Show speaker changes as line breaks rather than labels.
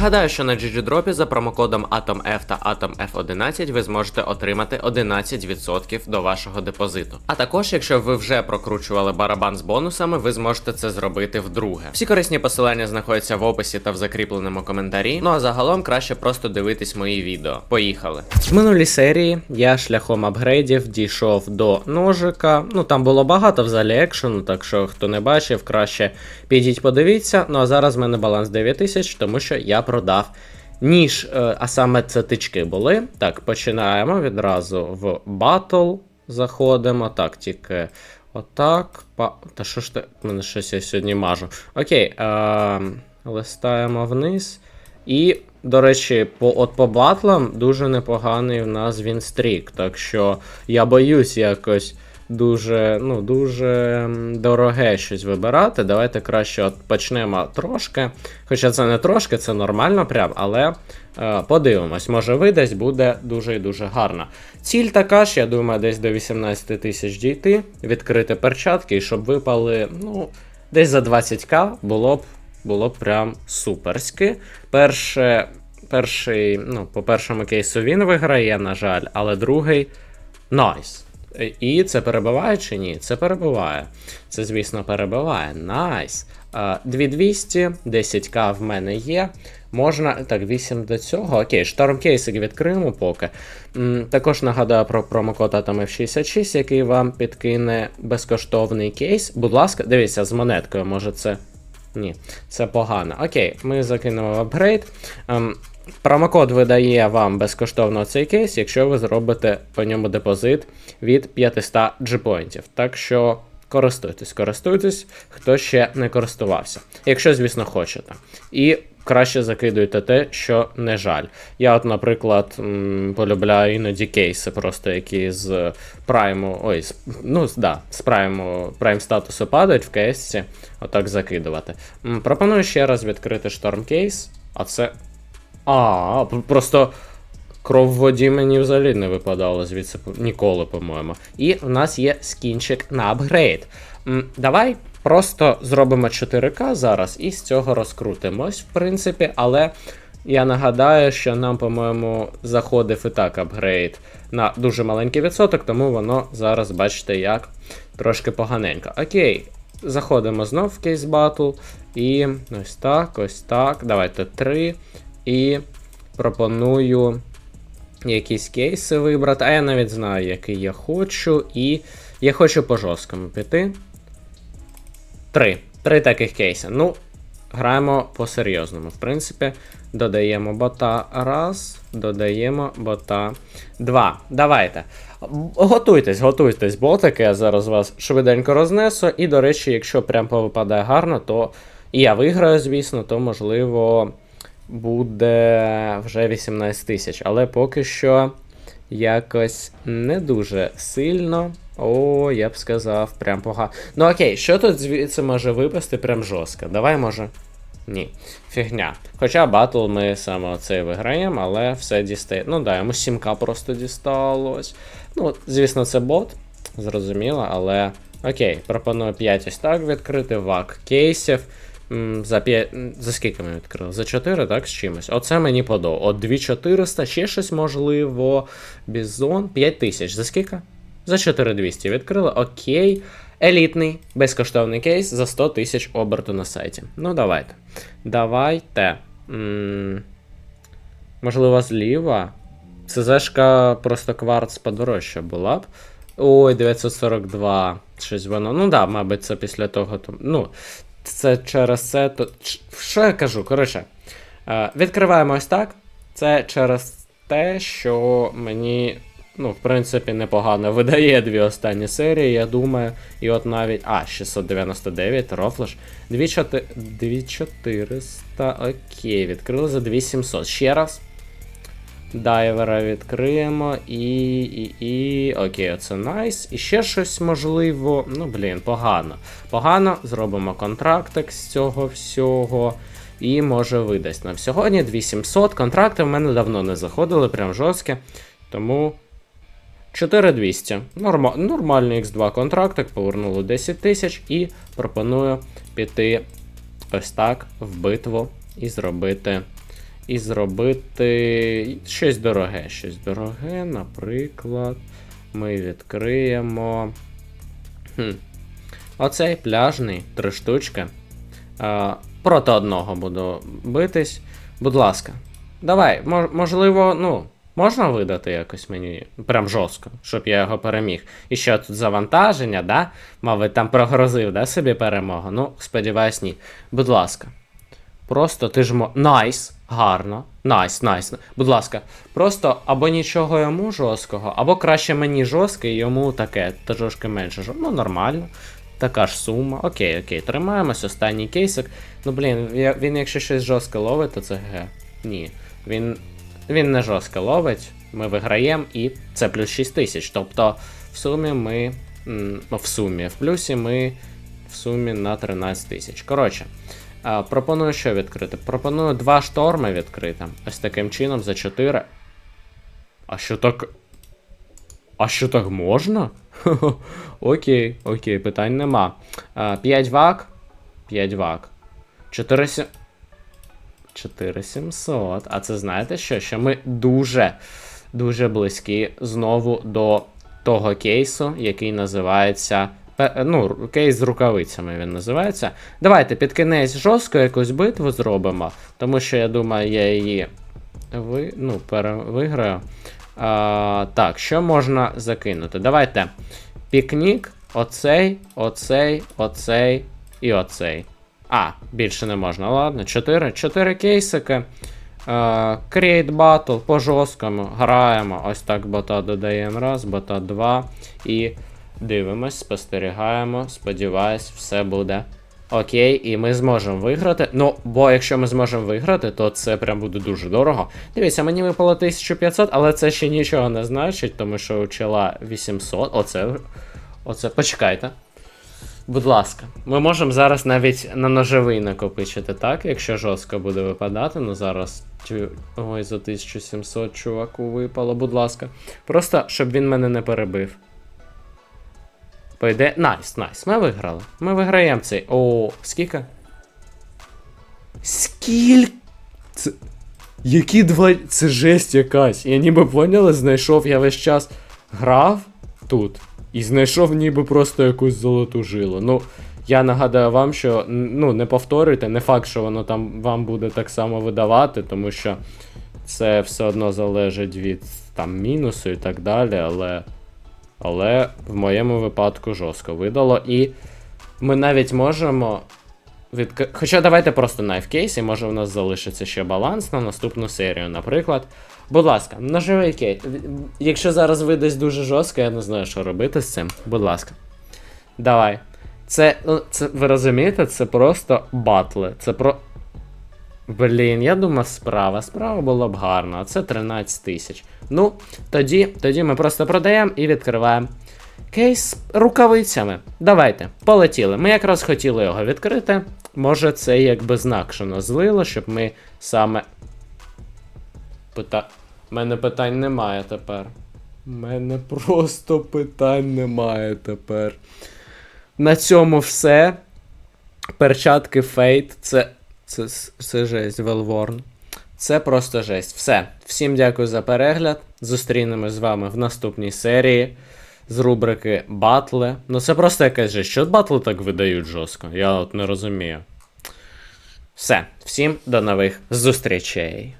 Нагадаю, що на GGDrop за промокодом AtomF та AtomF11 ви зможете отримати 11% до вашого депозиту. А також, якщо ви вже прокручували барабан з бонусами, ви зможете це зробити вдруге. Всі корисні посилання знаходяться в описі та в закріпленому коментарі. Ну а загалом краще просто дивитись мої відео. Поїхали. В минулій серії я шляхом апгрейдів дійшов до ножика. Ну там було багато взагалі екшену, так що хто не бачив, краще підіть подивіться. Ну а зараз в мене баланс 9000, тому що я продав ніж, е, а саме це тички були. Так, починаємо відразу в батл. Заходимо. Так, тільки отак. Па... Та що ж ти? Мене щось я сьогодні мажу. Окей, е... листаємо вниз. І, до речі, по, от по батлам дуже непоганий в нас вінстрік. Так що я боюсь якось дуже, ну, дуже дороге щось вибирати. Давайте краще от почнемо трошки. Хоча це не трошки, це нормально прям, але е, подивимось, може видасть буде дуже і дуже гарно. Ціль така ж, я думаю, десь до 18 тисяч дійти, відкрити перчатки, і щоб випали, ну, десь за 20к було б, було б прям суперськи. Перше, перший, ну, по першому кейсу він виграє, на жаль, але другий найс. І це перебиває чи ні? Це перебиває. Це, звісно, перебиває. Найс. Е, 2200, 10к в мене є. Можна. Так, 8 до цього. Окей, штормкейсик відкриємо поки. Також нагадаю про промокод AtomF66, який вам підкине безкоштовний кейс. Будь ласка, дивіться, з монеткою, може це. Ні, це погано. Окей, ми закинемо апгрейд. Промокод видає вам безкоштовно цей кейс, якщо ви зробите по ньому депозит від 500 G-поінтів. Так що користуйтесь, користуйтесь, хто ще не користувався. Якщо, звісно, хочете. І краще закидуйте те, що не жаль. Я, от, наприклад, полюбляю іноді кейси, просто які з прайму. Ой, з, ну, да, з прайму, прайм статусу падають в кейсі, отак закидувати. Пропоную ще раз відкрити шторм кейс, а це. А, просто. Кров в воді мені взагалі не випадало звідси ніколи, по-моєму. І в нас є скінчик на апгрейд. Давай просто зробимо 4К зараз і з цього розкрутимось, в принципі, але я нагадаю, що нам, по-моєму, заходив і так апгрейд на дуже маленький відсоток, тому воно зараз, бачите, як трошки поганенько. Окей, заходимо знов в кейс батл. І ось так, ось так. Давайте 3. І пропоную якісь кейси вибрати. А я навіть знаю, який я хочу. І я хочу по жорсткому піти. Три. Три таких кейси. Ну, граємо по-серйозному. В принципі, додаємо бота раз, додаємо бота два. Давайте. Готуйтесь, готуйтесь, ботики. Я зараз вас швиденько рознесу. І, до речі, якщо прям повипадає гарно, то і я виграю, звісно, то можливо буде вже 18 тисяч. Але поки що якось не дуже сильно. О, я б сказав, прям погано. Ну окей, що тут звідси може випасти прям жорстко? Давай, може. Ні, фігня. Хоча батл ми саме оцей виграємо, але все дістає. Ну да, йому 7к просто дісталось. Ну, звісно, це бот, зрозуміло, але окей, пропоную 5 ось так відкрити, вак кейсів. М, За 5... За скільки ми відкрили? За 4, так, з чимось. Оце мені подобається. От 2400, ще щось можливо. Бізон. 5000. За скільки? За 4200 відкрили. Окей. Елітний безкоштовний кейс за 100 тисяч оберту на сайті. Ну, давайте. Давайте. М, Можливо, зліва. ЦЗшка просто кварц подорожча була б. Ой, 942. Щось воно. Ну да, мабуть, це після того. Ну, це через це. То... Що я кажу? Коротше, е, відкриваємо ось так. Це через те, що мені, ну, в принципі, непогано видає дві останні серії, я думаю. І от навіть. А, 699, рофлеш. 2400. Окей, відкрили за 2700. Ще раз. Дайвера відкриємо і. і, і. Окей, оце найс. І ще щось можливо. Ну, блін, погано. Погано. Зробимо контрактик з цього всього. І може видасть нам сьогодні 2700. Контракти в мене давно не заходили, прям жорсткі. Тому 4200. Норма... Нормальний X2 контрактик, повернули 10 тисяч і пропоную піти ось так в битву і зробити і зробити щось дороге. Щось дороге, наприклад, ми відкриємо. Хм. Оцей пляжний, три штучки. А, проти одного буду битись. Будь ласка. Давай, мож- можливо, ну, можна видати якось мені прям жорстко, щоб я його переміг. І що тут завантаження, да? Мабуть, там прогрозив, да, собі перемогу. Ну, сподіваюсь, ні. Будь ласка. Просто ти ж мо. Найс, гарно. Найс, найс. Будь ласка, просто або нічого йому жорсткого, або краще мені жорстке йому таке, трошки менше. Ну, нормально. Така ж сума. Окей, окей, тримаємось. Останній кейсик. Ну, блін, він якщо щось жорстке ловить, то це г. Ні. Він, він не жорстко ловить. Ми виграємо і це плюс 6 тисяч. Тобто, в сумі ми. В сумі, в плюсі ми в сумі на 13 тисяч. Коротше. Пропоную що відкрити? Пропоную два шторми відкрити. Ось таким чином за 4. А що так. А що так можна? окей, окей, питань нема. 5 вак. 5 вак. 4 сі... 4700. А це знаєте що? Що ми дуже, дуже близькі знову до того кейсу, який називається. Пе- Ну, кейс з рукавицями він називається. Давайте під кінець жорстко якусь битву зробимо, тому що я думаю, я її ви, ну, перевиграю. А, так, що можна закинути? Давайте пікнік, оцей, оцей, оцей і оцей. А, більше не можна. Ладно, 4, 4 кейсики. Е, Create Battle по жорсткому. Граємо. Ось так бота додаємо раз, бота два. І дивимось, спостерігаємо. Сподіваюсь, все буде окей, і ми зможемо виграти. Ну, бо якщо ми зможемо виграти, то це прям буде дуже дорого. Дивіться, мені випало 1500, але це ще нічого не значить, тому що у чела 800. Оце. Оце. Почекайте. Будь ласка, ми можемо зараз навіть на ножовий накопичити, так? Якщо жорстко буде випадати, ну зараз. Ой, за 1700 чуваку випало, будь ласка. Просто, щоб він мене не перебив. Пойде. Найс, найс, ми виграли. Ми виграємо цей. О, скільки? Скільки? Це... Які два. Це жесть якась. Я ніби поняли, знайшов, я весь час грав тут і знайшов ніби просто якусь золоту жилу. Ну, я нагадаю вам, що ну, не повторюйте, не факт, що воно там вам буде так само видавати, тому що це все одно залежить від там мінусу і так далі, але. Але в моєму випадку жорстко видало. І ми навіть можемо. Відк... Хоча давайте просто найфкейс, і може в нас залишиться ще баланс на наступну серію, наприклад. Будь ласка, ножовий кейс. Якщо зараз видасть дуже жорстко, я не знаю, що робити з цим. Будь ласка. Давай. Це, ну, це ви розумієте, це просто батли. Це про. Блін, я думав, справа. Справа було б гарно, а це 13 тисяч. Ну, тоді, тоді ми просто продаємо і відкриваємо кейс рукавицями. Давайте, полетіли. Ми якраз хотіли його відкрити. Може, це якби знак, що нас злило, щоб ми саме. Пита... Мене питань немає тепер. У мене просто питань немає тепер. На цьому все. Перчатки Fate, це. Це, це жесть, Велворн. Це просто жесть. Все. Всім дякую за перегляд. Зустрінемось з вами в наступній серії з рубрики Батли. Ну це просто якась жесть. Що батли так видають жорстко? Я от не розумію. Все. Всім до нових зустрічей.